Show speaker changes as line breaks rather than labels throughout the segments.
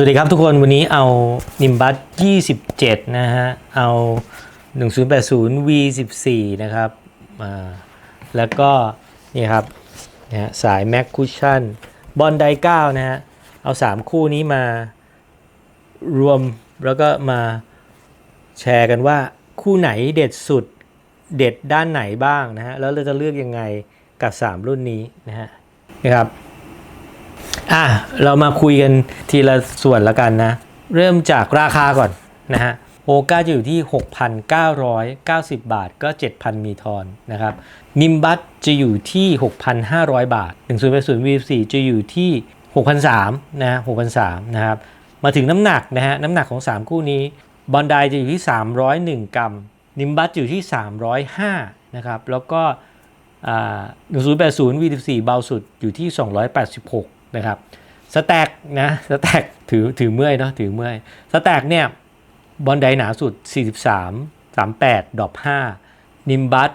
วัสดีครับทุกคนวันนี้เอานิมบัส27 นะฮะ เอา 1080 V14 นะครับมาแล้วก็ นี่ครับนะฮะสาย Mac Cushion บอลได9นะฮะ เอา 3 คู่นี้มารวมแล้วก็มาแชร์กันว่าคู่ไหนเด็ดสุดเด็ดด้านไหนบ้างนะฮะ แล้วเราจะเลือกยังไงกับ 3 รุ่นนี้นะฮะนะครับ อะเรามาคุยกันทีละส่วนละกันนะ เริ่มจากราคาก่อนนะฮะโอก้าจะอยู่ที่ 6,990 บาทก็ 7,000 มีทอนนะครับ นิมบัตจะอยู่ที่ 6,500 บาท1080 V4 จะอยู่ที่ 6,300นะ6,300นะครับ มาถึงน้ำหนักนะฮะ น้ำหนักของ 3 คู่นี้ บอลไดจะอยู่ที่ 301 กรัม นิมบัตอยู่ที่ 305 นะครับ แล้วก็อ่า1080 V14 เบาสุดอยู่ที่ 286 นะครับสแต็กนะสแต็กถือถือเมื่อยเนาะถือเมื่อยสแต็กเนี่ยบอลไดหนาสุด 43 38ดอป5นิมบัต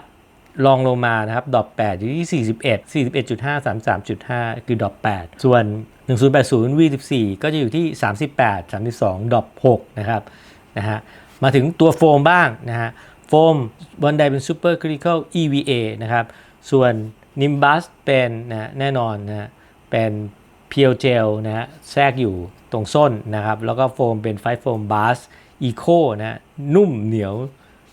ลองลงมานะครับดอป8อยู่ที่ 41 41.5 33.5 คือดอป8ส่วน 1080 V14 ก็จะอยู่ที่ 38 32ดอป6นะครับนะฮะมาถึงตัวโฟมบ้างนะฮะโฟมบอลไดเป็น Super Critical EVA นะครับส่วน Nimbus เป็นนะแน่นอนนะเป็น พียวเจลนะฮะแทรกอยู่ตรงส้นนะครับ แล้วก็โฟมเป็นไฟโฟมบ s สอีโคนะนุ่มเหนียว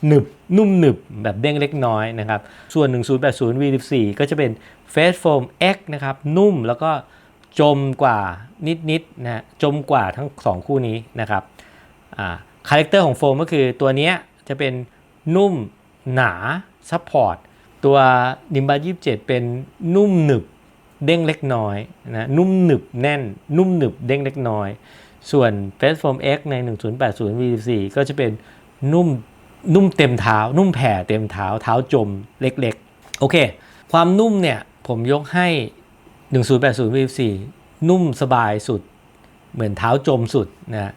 หนึบนุ่มหนึบแบบเด้งเล็กน้อยนะครับ ส่วน 1080 V14 ก็จะเป็น Face Foam X นะครับ นุ่มแล้วก็จมกว่านิดๆนะจมกว่าทั้ง 2 คู่นี้นะครับคาแรคเตอร์ของโฟมก็คือตัวนี้จะเป็นนุ่มหนาซัพพอร์ตตัวนิมบัส27 เป็นนุ่มหนึบ เด้งเล็กน้อยนะนุ่มหนึบแน่น นุ่มหนึบเด้งเล็กน้อย ส่วน f a c e Foam X ใน 1080 V14 ก็จะเป็นนุ่มนุ่มเต็มเท้า นุ่มแผ่เต็มเท้า เท้าจมเล็กๆ โอเค ความนุ่มเนี่ย ผมยกให้ 1080 V14 นุ่มสบายสุด เหมือนเท้าจมสุดนะ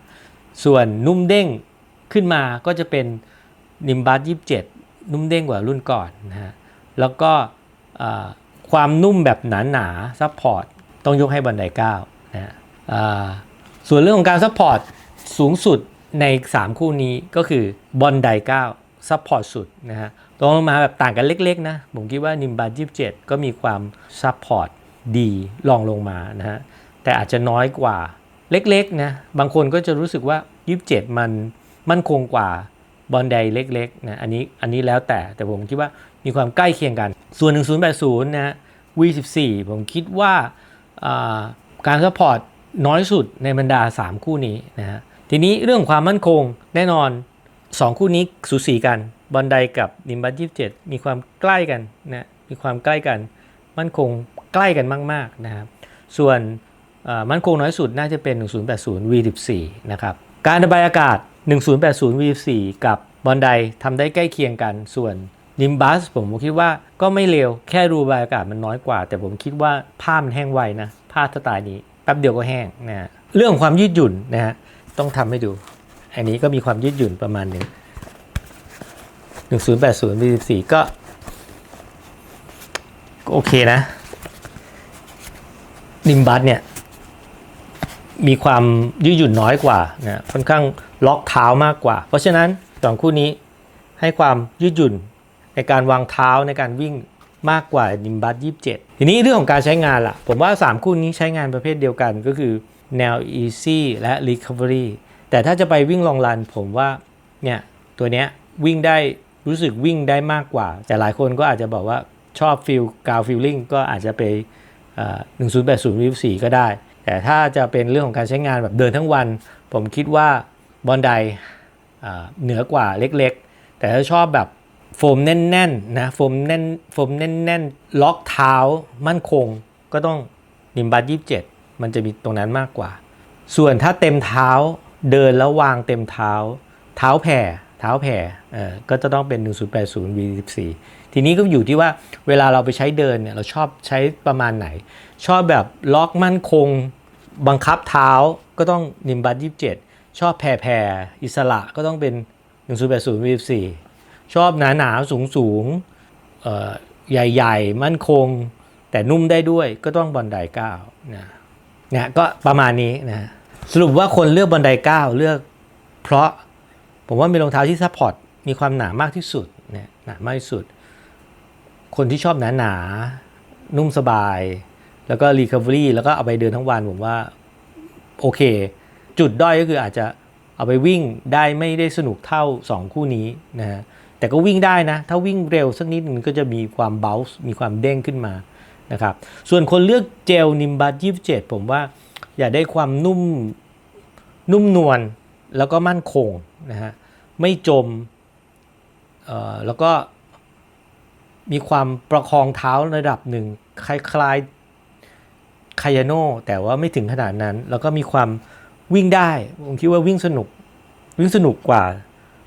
ส่วนนุ่มเด้งขึ้นมาก็จะเป็นนิมบัส27 นุ่มเด้งกว่ารุ่นก่อนนะฮะแล้วก็ ความนุ่มแบบหนาหนาซัพพอร์ตต้องยกให้บันได9นะฮะส่วนเรื่องของการซัพพอร์ตสูงสุดใน 3 คู่นี้ก็คือบอลได9ซัพพอร์ตสุดนะฮะตรงลงมาแบบต่างกันเล็กๆนะ ผมคิดว่านิมบัส27ก็มีความซัพพอร์ตดีลองลงมานะฮะแต่อาจจะน้อยกว่าเล็กๆนะบางคนก็จะรู้สึกว่า27มันมั่นคงกว่าบอลไดเล็กๆนะอันนี้อันนี้แล้วแต่แต่ผมคิดว่ามีความใกล้เคียงกัน ส่วน 1080นะฮะ V14 ผมคิดว่าการซัพพอร์ตน้อยสุดในบรรดา 3 คู่นี้นะฮะทีนี้เรื่องความมั่นคงแน่นอน 2 คู่นี้สูสีกันบอลไดกับนิมบัต27มีความใกล้กันนะมีความใกล้กัน มั่นคงใกล้กันมากๆนะครับส่วนมั่นคงน้อยสุดน่าจะเป็น 1080 V14 นะครับการระบายอากาศ 1080 V14 กับบอลไดทำได้ใกล้เคียงกันส่วน นิมบัสผมคิดว่าก็ไม่เร็ว แค่รูบายอากาศมันน้อยกว่า แต่ผมคิดว่าผ้ามันแห้งไวนะ ผ้าสไตล์นี้แป๊บเดียวก็แห้งนะเรื่องความยืดหยุ่นนะฮะต้องทำให้ดู อันนี้ก็มีความยืดหยุ่นประมาณหนึ่ง1080 V14 ก็ โอเคนะนิมบัสเนี่ย มีความยืดหยุ่นน้อยกว่านะค่อนข้างล็อกเท้ามากกว่า เพราะฉะนั้นสองคู่นี้ให้ความยืดหยุ่น ในการวางเท้าในการวิ่งมากกว่านิมบัส27 ทีนี้เรื่องของการใช้งานล่ะ ผมว่า 3 คู่นี้ใช้งานประเภทเดียวกันก็คือแนว easy และ recovery แต่ถ้าจะไปวิ่งลองรันผมว่าเนี่ยตัวเนี้ยวิ่งได้รู้สึกวิ่งได้มากกว่า แต่หลายคนก็อาจจะบอกว่าชอบฟิลกาวฟิลลิ่งก็อาจจะไป1080 V4 ก็ได้ แต่ถ้าจะเป็นเรื่องของการใช้งานแบบเดินทั้งวัน ผมคิดว่าบอลไดเหนือกว่าเล็กๆ แต่ถ้าชอบแบบ โฟมแน่นๆนะโฟมแน่นโฟมแน่นๆ ล็อกเท้ามั่นคงก็ต้องนิมบัตยี่สิบเจ็ดมันจะมีตรงนั้นมากกว่า ส่วนถ้าเต็มเท้าเดินแล้ววางเต็มเท้า เท้าแผ่เท้าแผ่เออก็จะต้องเป็น 1080 V14 ทีนี้ก็อยู่ที่ว่าเวลาเราไปใช้เดินเนี่ยเราชอบใช้ประมาณไหน ชอบแบบล็อกมั่นคง บังคับเท้าก็ต้องนิมบัต27 ชอบแผ่แผ่อิสระก็ต้องเป็น 1080 V14 ชอบหนาหนาสูงสูงใหญ่ ๆ มั่นคง แต่นุ่มได้ด้วยก็ต้องบอลไดเก้านะเนี่ยก็ประมาณนี้นะสรุปว่าคนเลือกบันไดเก้าเลือก เพราะผมว่ามีรองเท้าที่ซัพพอร์ตมีความหนามากที่สุดเนี่ยหนามากที่สุด คนที่ชอบหนาหนาๆนุ่มสบาย แล้วก็รีค a เวอรี่แล้วก็เอาไปเดินทั้งวันผมว่าโอเค จุดด้อยก็คืออาจจะเอาไปวิ่งได้ไม่ได้สนุกเท่า 2 คู่นี้นะฮะ แต่ก็วิ่งได้นะ ถ้าวิ่งเร็วสักนิดนึงก็จะมีความเบลส์มีความเด้งขึ้นมานะครับส่วนคนเลือกเจลนิมบัต27ผมว่าอยากได้ความนุ่มนุ่มนวลแล้วก็มั่นคงนะฮะไม่จมแล้วก็มีความประคองเท้าระดับหนึ่ง คล้ายๆคายาโนแต่ว่าไม่ถึงขนาดนั้น แล้วก็มีความวิ่งได้ ผมคิดว่าวิ่งสนุก วิ่งสนุกกว่า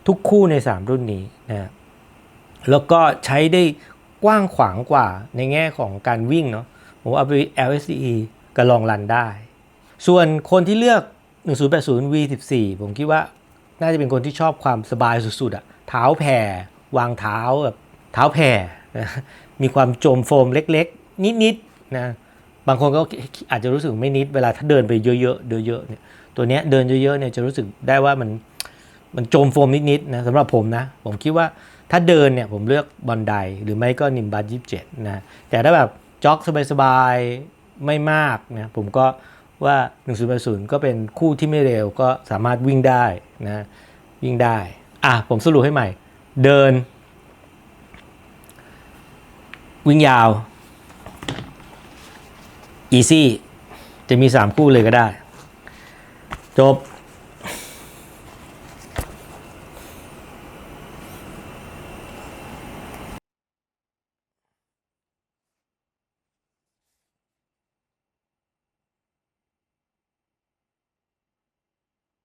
ทุกคู่ใน 3 รุ่นนี้นะแล้วก็ใช้ได้กว้างขวางกว่าในแง่ของการวิ่งเนาะผมเอาไป LSE กับลองรันได้ ส่วนคนที่เลือก 1080 V14 ผมคิดว่าน่าจะเป็นคนที่ชอบความสบายสุดๆอะเท้าแผ่ วางเท้าแบบเท้าแผ่นะมีความโจมโฟมเล็กๆ นิดๆนะบางคนก็อาจจะรู้สึกไม่นิดเวลาถ้าเดินไปเยอะๆเยอะๆเนี่ยตัวเนี้ยเดินเยอะๆเนี่ยจะรู้สึกได้ว่ามัน มันโจมโฟมนิดๆนะสำหรับผมนะ ผมคิดว่าถ้าเดินเนี่ยผมเลือกบอลไดหรือไม่ก็นิมบัตยี่สิบเจ็ดนะแต่ถ้าแบบจ็อกสบายๆไม่มากนะผมก็ว่า1080ก็เป็นคู่ที่ไม่เร็วก็สามารถวิ่งได้นะวิ่งได้อะผมสรุปให้ใหม่ เดิน วิ่งยาว easy จะมี 3 คู่เลยก็ได้ จบ